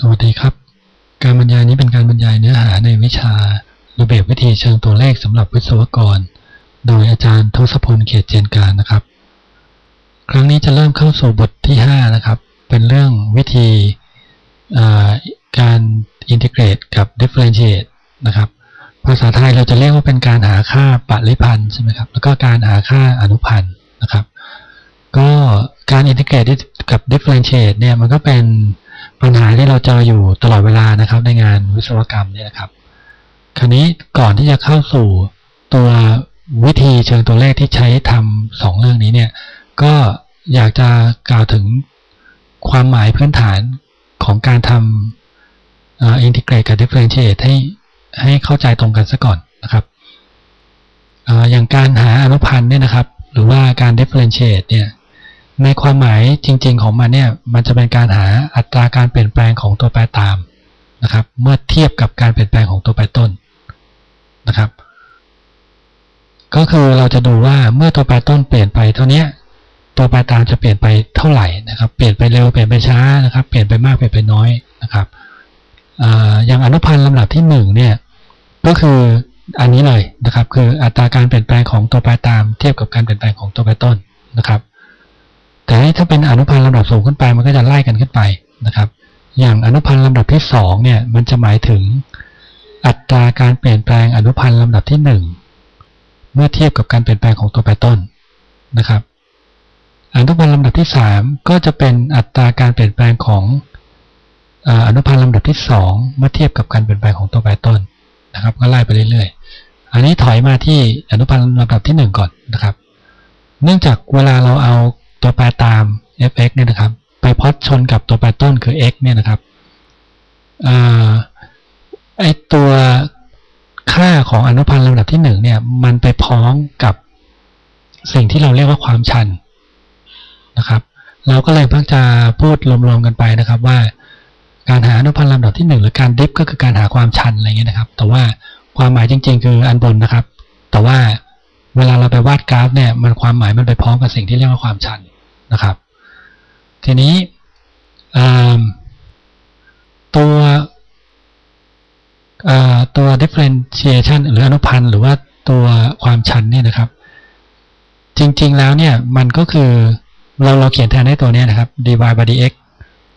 สวัสดีครับ การบรรยายนี้เป็นการบรรยายเนื้อหาในวิชาระเบียบวิธีเชิงตัวเลขสำหรับวิศวกร โดยอาจารย์ทศพลเขตเจนการนะครับ ครั้งนี้จะเริ่มเข้าสู่บทที่ 5 นะครับ เป็นเรื่องวิธีการอินทิเกรตกับ differentiate นะครับ ภาษาไทยเราจะเรียกว่าเป็นการหาค่าปริพันธ์ใช่ไหมครับ แล้วก็การหาค่าอนุพันธ์นะครับ ก็การอินทิเกรตกับ differentiate เนี่ยมันก็เป็น ปัญหาที่เราเจออยู่ตลอดเวลานะครับ ในงานวิศวกรรมเนี่ยนะครับ คราวนี้ก่อนที่จะเข้าสู่ตัววิธีเชิงตัวเลขที่ใช้ทำสองเรื่องนี้เนี่ย ก็อยากจะกล่าวถึงความหมายพื้นฐานของการทำอินทิเกรตกับดิเฟเรนเชตให้ให้เข้าใจตรงกันซะก่อนนะครับออย่างการหาอนุพันธ์เนี่ยนะครับ หรือว่าการดิเฟเรนเชตเนี่ย ในความหมายจริง ๆ ของมันเนี่ย มันจะเป็นการหาอัตราการเปลี่ยนแปลงของตัวแปรตามนะครับ เมื่อเทียบกับการเปลี่ยนแปลงของตัวแปรต้นนะครับ ก็คือเราจะดูว่าเมื่อตัวแปรต้นเปลี่ยนไปเท่านี้ตัวแปรตามจะเปลี่ยนไปเท่าไหร่นะครับ เปลี่ยนไปเร็วเปลี่ยนไปช้านะครับ เปลี่ยนไปมากเปลี่ยนไปน้อยนะครับอย่างอนุพันธ์ลำดับที่1เนี่ยก็คืออันนี้เลยนะครับ คืออัตราการเปลี่ยนแปลงของตัวแปรตาม เทียบกับการเปลี่ยนแปลงของตัวแปรต้นนะครับ แต่ถ้าเป็นอนุพันธ์ลำดับสูงขึ้นไปมันก็จะไล่กันขึ้นไปนะครับ อย่างอนุพันธ์ลำดับที่2เนี่ยมันจะหมายถึงอัตราการเปลี่ยนแปลงอนุพันธ์ลำดับที่ 1 เมื่อเทียบกับการเปลี่ยนแปลงของตัวแปรต้นนะครับอนุพันธ์ลำดับที่ 3 ก็จะเป็นอัตราการเปลี่ยนแปลงของอนุพันธ์ลำดับที่ 2 เมื่อเทียบกับการเปลี่ยนแปลงของตัวแปรต้นนะครับ ก็ไล่ไปเรื่อยๆ อันนี้ถอยมาที่อนุพันธ์ลำดับที่ 1 ก่อนนะครับ เนื่องจากเวลาเราเอา ตัวแปรตาม f(x) เนี่ยนะครับ ไปพอดชนกับตัวแปรต้นคือ x เนี่ยนะครับไอตัวค่าของอนุพันธ์ลำดับที่หนึ่งเนี่ย มันไปพ้องกับสิ่งที่เราเรียกว่าความชันนะครับ เราก็เลยพิ่งจะพูดรวมๆกันไปนะครับว่าการหาอนุพันธ์ลำดับที่หนึ่งหรือการดิฟก็คือการหาความชันอะไรเงี้ยนะครับ แต่ว่าความหมายจริง ๆ คืออันบนนะครับ แต่ว่าเวลาเราไปวาดกราฟเนี่ยมันความหมายมันไปพ้องกับสิ่งที่เรียกว่าความชัน นะครับ ทีนี้ตัวตัว differentiation หรืออนุพันธ์หรือว่าตัวความชันเนี่ยนะครับ จริงๆแล้วเนี่ยมันก็คือเราเราเขียนแทนให้ตัวนี้นะครับ dy by dx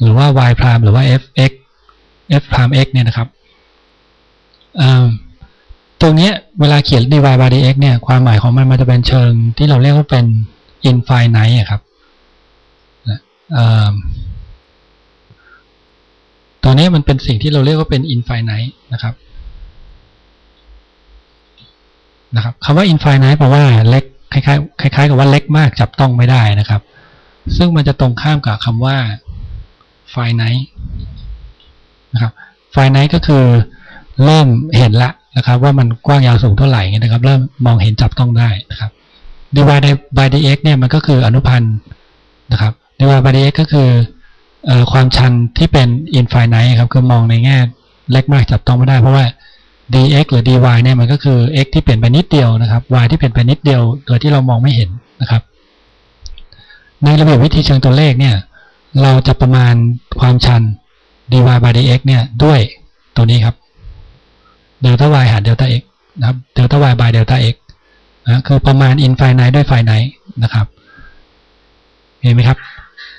หรือว่า y prime หรือว่า fx f prime x เนี่ยนะครับตรงนี้เวลาเขียน dy by dx เนี่ยความหมายของมันมันจะเป็นเชิงที่เราเรียกว่าเป็น infinite ครับ ตัวนี้มันเป็นสิ่งที่เราเรียกว่าเป็น infinite นะครับนะครับคำว่า infinite แปลว่าเล็กคล้ายๆคล้าย ๆ กับว่าเล็กมากจับต้องไม่ได้นะครับ ซึ่งมันจะตรงข้ามกับคำว่า finite นะครับ finite ก็คือเริ่มเห็นละนะครับ ว่ามันกว้างยาวสูงเท่าไหร่นะครับ เริ่มมองเห็นจับต้องได้นะครับ dy by dx เนี่ยมันก็คืออนุพันธ์นะครับ เรียกว่า b เ x ก็คือความชันที่เป็น infinite ครับคือมองในแง่เล็กมากจับต้องไม่ได้เพราะว่า dx หรือ dy เนี่ยมันก็คือ x ที่เปลี่ยนไปนิดเดียวนะครับ y ที่เปลี่ยนไปนิดเดียวโดยที่เรามองไม่เห็นนะครับ ในระเบียบวิธีเชิงตัวเลขเนี่ยเราจะประมาณความชัน dy by dx เนี่ยด้วยตัวนี้ครับ delta y หาร delta x นะครับ delta y by delta x นะคือประมาณ infinite ด้วย finite นะครับ เห็นไหมครับ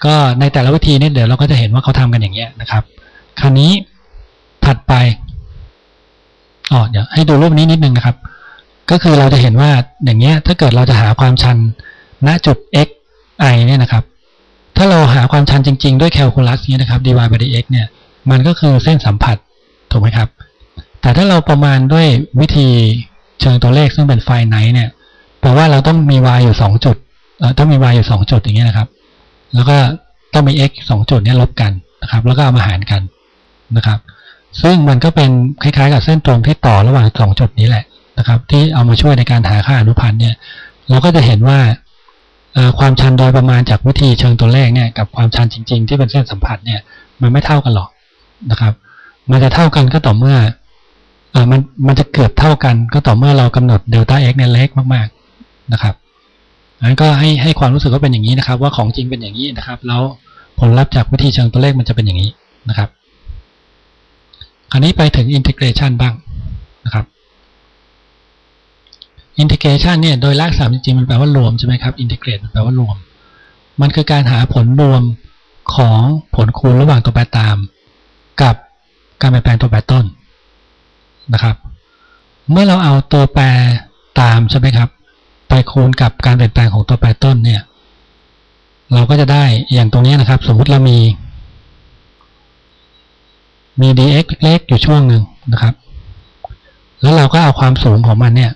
ก็ในแต่ละวิธีเนี่ยเดี๋ยวเราก็จะเห็นว่าเขาทำกันอย่างเงี้ยนะครับ คราวนี้ถัดไปอ๋อเดี๋ยวให้ดูรูปนี้นิดนึงนะครับ ก็คือเราจะเห็นว่าอย่างเงี้ย ถ้าเกิดเราจะหาความชันณจุด x i เนี่ยนะครับ ถ้าเราหาความชันจริง ๆ ด้วยแคลคูลัสเนี่ยนะครับ dy by dx เนี่ย มันก็คือเส้นสัมผัสถูกไหมครับ แต่ถ้าเราประมาณด้วยวิธีเชิงตัวเลขซึ่งเป็นไฟไนท์เนี่ยแปลว่าเราต้องมี y อยู่ 2 จุดต้องมี y อยู่ 2 จุดอย่างเงี้ยนะครับ แล้วก็ต้องมี x สองจุดนี้ลบกันนะครับ แล้วก็เอามาหารกันนะครับ ซึ่งมันก็เป็นคล้ายๆ กับเส้นตรงที่ต่อระหว่างสองจุดนี้แหละนะครับ ที่เอามาช่วยในการหาค่าอนุพันธ์เนี่ย เราก็จะเห็นว่าความชันโดยประมาณจากวิธีเชิงตัวเลขเนี่ยกับความชันจริง ๆ ที่เป็นเส้นสัมผัสเนี่ย มันไม่เท่ากันหรอกนะครับ มันจะเท่ากันก็ต่อเมื่ออมันมันจะเกือบเท่ากันก็ต่อเมื่อเรากำหนดเดลต้า x เนี่ยเล็กมาก ๆนะครับ นั้นก็ให้ให้ความรู้สึกว่าเป็นอย่างนี้นะครับ ว่าของจริงเป็นอย่างนี้นะครับ แล้วผลลัพธ์จากวิธีเชิงตัวเลขมันจะเป็นอย่างนี้นะครับ คราวนี้ไปถึง integration บ้างนะครับ integration เนี่ยโดยรากศัพท์จริงๆมันแปลว่ารวมใช่ไหมครับ integrate มันแปลว่ารวม มันคือการหาผลรวมของผลคูณระหว่างตัวแปรตาม กับการเปลี่ยนแปลงตัวแปรต้นนะครับ เมื่อเราเอาตัวแปรตามใช่ไหมครับ ไปคูณกับการเปลี่ยนแปลงของตัวแปรต้นเนี่ย เราก็จะได้อย่างตรงนี้นะครับ สมมติเรามี มี dx เล็กอยู่ช่วงหนึ่งนะครับ แล้วเราก็เอาความสูงของมันเนี่ย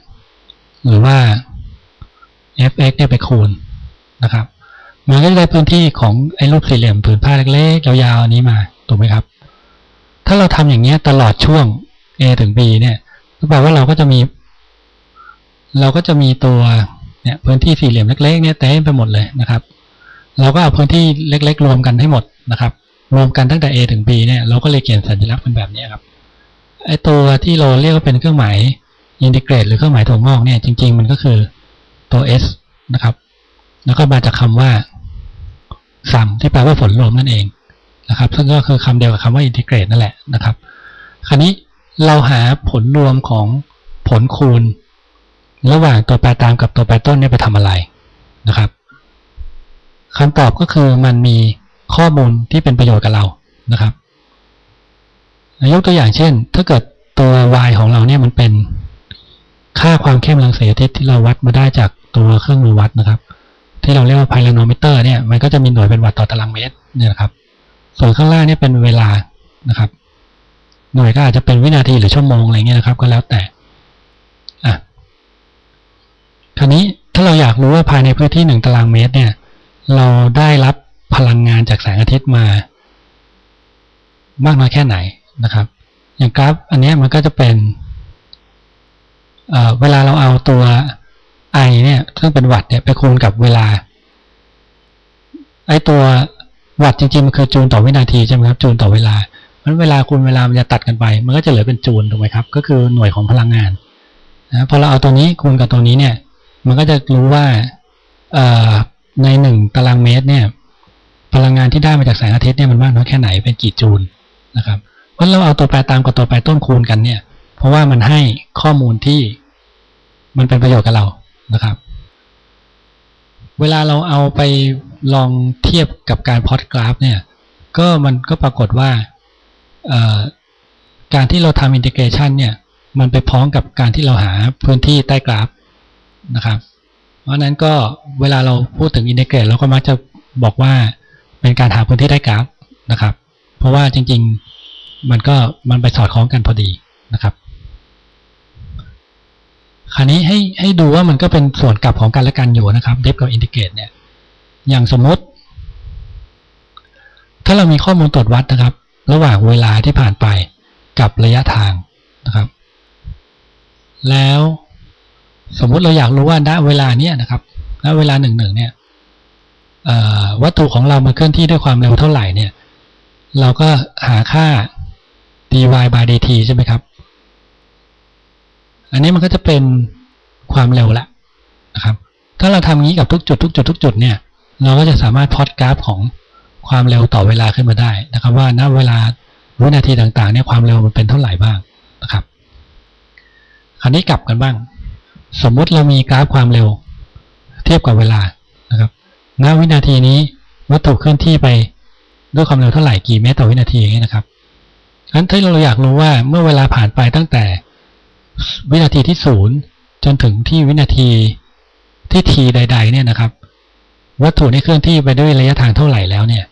หรือว่า fx เนี่ยไปคูณนะครับมันก็จะได้พื้นที่ของไอ้รูปสี่เหลี่ยมผืนผ้าเล็กๆยาวๆอันนี้มาถูกไหมครับ ถ้าเราทำอย่างเงี้ยตลอดช่วง a ถึง b เนี่ยก็แปลว่าเราก็จะมี เราก็จะมีตัวเนี่ยพื้นที่สี่เหลี่ยมเล็กๆเนี่ยเต็มไปหมดเลยนะครับ เราก็เอาพื้นที่เล็ก ๆ รวมกันให้หมดนะครับ รวมกันตั้งแต่ a ถึง b เนี่ยเราก็เลยเขียนสัญลักษณ์เป็นแบบนี้ครับไอตัวที่เราเรียกว่าเป็นเครื่องหมายอินทิเกรตหรือเครื่องหมายถั่วงอกเนี่ยจริง ๆ มันก็คือตัว s นะครับ แล้วก็มาจากคำว่า sum ที่แปลว่าผลรวมนั่นเองนะครับ ซึ่งก็คือคำเดียวกับคำว่าอินทิเกรตนั่นแหละนะครับ คราวนี้เราหาผลรวมของผลคูณ ระหว่างตัวแปรตามกับตัวแปรต้นเนี่ยไปทำอะไรนะครับคำตอบก็คือมันมีข้อมูลที่เป็นประโยชน์กับเรานะครับยกตัวอย่างเช่น ถ้าเกิดตัว y ของเราเนี่ยมันเป็นค่าความเข้มรังสีอาทิตย์ที่เราวัดมาได้จากตัวเครื่องมือวัดนะครับ ที่เราเรียกว่าไพลโนมิเตอร์เนี่ยมันก็จะมีหน่วยเป็นวัตต์ต่อตารางเมตรเนี่ยนะครับ ส่วนข้างล่างเนี่ยเป็นเวลานะครับ หน่วยก็อาจจะเป็นวินาทีหรือชั่วโมงอะไรเงี้ยนะครับ ก็แล้วแต่อะ คราวนี้ถ้าเราอยากรู้ว่าภายในพื้นที่หนึ่งตารางเมตรเนี่ย เราได้รับพลังงานจากแสงอาทิตย์มา มากน้อยแค่ไหนนะครับ อย่างกราฟอันนี้มันก็จะเป็นเเวลาเราเอาตัว i เนี่ยซึ่งเป็นวัตต์เนี่ยไปคูณกับเวลา ไอตัววัตต์จริงๆมันคือจูลต่อวินาทีใช่ไหมครับจูลต่อเวลาเพราะเวลาคูณเวลามันจะตัดกันไป มันก็จะเหลือเป็นจูลถูกไหมครับ ก็คือหน่วยของพลังงานนะพอเราเอาตัวนี้คูณกับตัวนี้เนี่ย มันก็จะรู้ว่าในหนึ่งตารางเมตรเนี่ย พลังงานที่ได้มาจากแสงอาทิตย์เนี่ยมันมากน้อยแค่ไหนเป็นกี่จูลนะครับเพราะเราเอาตัวแปรตามกับตัวแปรต้นคูณกันเนี่ย เพราะว่ามันให้ข้อมูลที่มันเป็นประโยชน์กับเรานะครับ เวลาเราเอาไปลองเทียบกับการพอดกราฟ เนี่ย ก็มันก็ปรากฏว่าการที่เราทำอินทิเกรชันเนี่ย มันไปพ้องกับการที่เราหาพื้นที่ใต้กราฟ นะครับ เพราะนั้นก็เวลาเราพูดถึงอินทิเกรตเราก็มักจะบอกว่าเป็นการหาพื้นที่ใต้กราฟนะครับ เพราะว่าจริงๆมันก็มันไปสอดคล้องกันพอดีนะครับ คราวนี้ให้ให้ดูว่ามันก็เป็นส่วนกลับของกันและกันอยู่นะครับเดฟกับอินทิเกรตเนี่ย อย่างสมมติ ถ้าเรามีข้อมูลตรวจวัดนะครับ ระหว่างเวลาที่ผ่านไปกับระยะทางนะครับ แล้ว สมมุติเราอยากรู้ว่าณเวลาเนี้ยนะครับณเวลาหนึ่งหนึ่งเนี่ยวัตถุของเรามาเคลื่อนที่ด้วยความเร็วเท่าไหร่เนี่ย เราก็หาค่า dy by dt ใช่ไหมครับ อันนี้มันก็จะเป็นความเร็วละนะครับ ถ้าเราทำงี้กับทุกจุดทุกจุดทุกจุดเนี่ย เราก็จะสามารถพอดกราฟของความเร็วต่อเวลาขึ้นมาได้นะครับ ว่าณเวลาวินาทีต่างๆเนี่ยความเร็วมันเป็นเท่าไหร่บ้างนะครับ คราวนี้กลับกันบ้าง สมมุติเรามีกราฟความเร็ว เทียบกับเวลานะครับณวินาทีนี้วัตถุเคลื่อนที่ไปด้วยความเร็วเท่าไหร่กี่เมตรต่อวินาทีอย่างนี้นะครับงั้นถ้าเราอยากรู้ว่าเมื่อเวลาผ่านไปตั้งแต่วินาทีที่ศูนย์จนถึงที่วินาทีที่ทีใด ๆ เนี่ยนะครับ วัตถุนี้เคลื่อนที่ไปด้วยระยะทางเท่าไหร่แล้วเนี่ย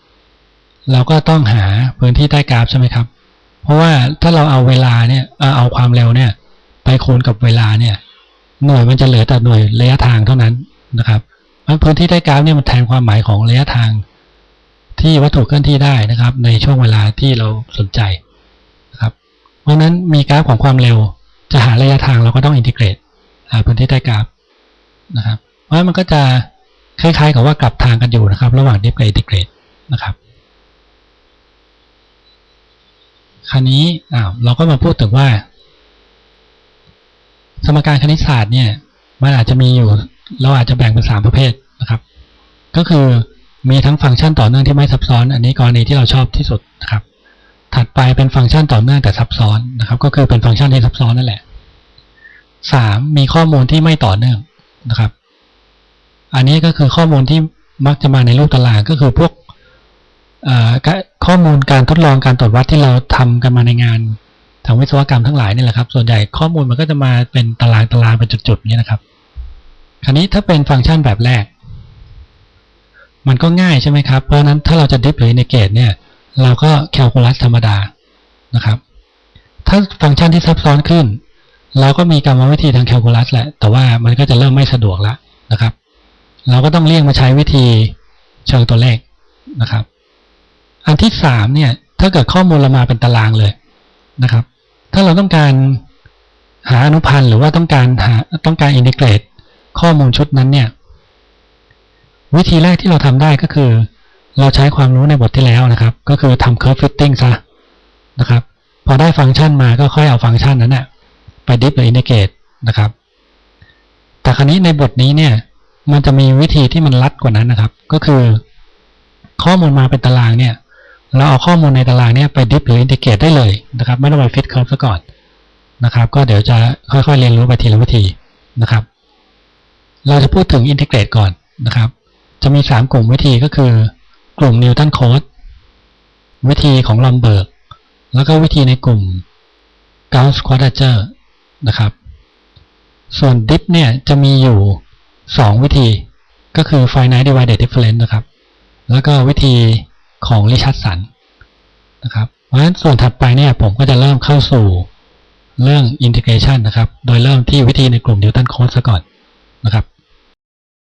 เราก็ต้องหาพื้นที่ใต้กราฟใช่ไหมครับ เพราะว่าถ้าเราเอาเวลาเนี่ยเอาความเร็วเนี่ย ไปคูณกับเวลาเนี่ย หน่วยมันจะเหลือแต่หน่วยระยะทางเท่านั้นนะครับมันพื้นที่ใต้กราฟเนี่ยมันแทนความหมายของระยะทาง ที่วัตถุเคลื่อนที่ได้นะครับ ในช่วงเวลาที่เราสนใจนะครับ เพราะนั้นมีกราฟของความเร็ว จะหาระยะทางเราก็ต้องอินทิเกรตหาพื้นที่ใต้กราฟนะครับเพราะมันก็จะคล้ายๆ กับว่ากลับทางกันอยู่นะครับ ระหว่างดิฟกับอินทิเกรตนะครับคราวนี้อ้าวเราก็มาพูดถึงว่า สมการคณิตศาสตร์เนี่ย มันอาจจะมีอยู่ เราอาจจะแบ่งเป็นสามประเภทนะครับ ก็คือมีทั้งฟังก์ชันต่อเนื่องที่ไม่ซับซ้อน อันนี้กรณีที่เราชอบที่สุดนะครับ ถัดไปเป็นฟังก์ชันต่อเนื่องแต่ซับซ้อนนะครับ ก็คือเป็นฟังก์ชันที่ซับซ้อนนั่นแหละสามมีข้อมูลที่ไม่ต่อเนื่องนะครับ อันนี้ก็คือข้อมูลที่มักจะมาในรูปตารางก็คือพวกข้อมูลการทดลองการตรวจวัดที่เราทำกันมาในงาน ทางวิศวกรรมทั้งหลายนี่แหละครับ ส่วนใหญ่ข้อมูลมันก็จะมาเป็นตารางตารางเป็นจุดๆนี้นะครับ คราวนี้ถ้าเป็นฟังก์ชันแบบแรก มันก็ง่ายใช่ไหมครับ เพราะนั้นถ้าเราจะดิฟหรือในเกตเนี่ย เราก็แคลคูลัสธรรมดานะครับ ถ้าฟังก์ชันที่ซับซ้อนขึ้น เราก็มีกรรมวิธีทางแคลคูลัสแหละ แต่ว่ามันก็จะเริ่มไม่สะดวกล้วนะครับ เราก็ต้องเลี่ยงมาใช้วิธีเชิงตัวเลขนะครับ อันที่สามเนี่ย ถ้าเกิดข้อมูลเรามาเป็นตารางเลยนะครับ ถ้าเราต้องการหาอนุพันธ์หรือว่าต้องการหาต้องการอินทิเกรตข้อมูลชุดนั้นเนี่ย วิธีแรกที่เราทำได้ก็คือ เราใช้ความรู้ในบทที่แล้วนะครับ ก็คือทำ curve fitting ซะนะครับ พอได้ฟังก์ชันมาก็ค่อยเอาฟังก์ชันนั้นนะไปดิฟหรืออินทิเกรตนะครับ แต่ครนี้ในบทนี้เนี่ย มันจะมีวิธีที่มันลัดกว่านั้นนะครับ ก็คือ ข้อมูลมาเป็นตารางเนี่ย เราเอาข้อมูลในตารางเนี่ยไปดิฟหรืออินทิเกรตได้เลยนะครับไม่ต้องไปฟิตเคิร์ฟซะก่อนนะครับ ก็เดี๋ยวจะค่อยๆเรียนรู้ไปทีละวิธีนะครับ เราจะพูดถึงอินทิเกรตก่อนนะครับ จะมี 3 กลุ่มวิธีก็คือกลุ่มนิวตันโค้ดวิธีของลอมเบิร์กแล้วก็วิธีในกลุ่ม Gauss Quadrature นะครับ ส่วนดิฟเนี่ยจะมีอยู่ 2 วิธีก็คือ Finite Divided Difference นะครับ แล้วก็วิธี ของริชัดสันนะครับเพราะฉะนั้นส่วนถัดไปเนี่ยผมก็จะเริ่มเข้าสู่เรื่อง integration นะครับ โดยเริ่มที่วิธีในกลุ่มนิวตันโค้ดซะก่อนนะครับ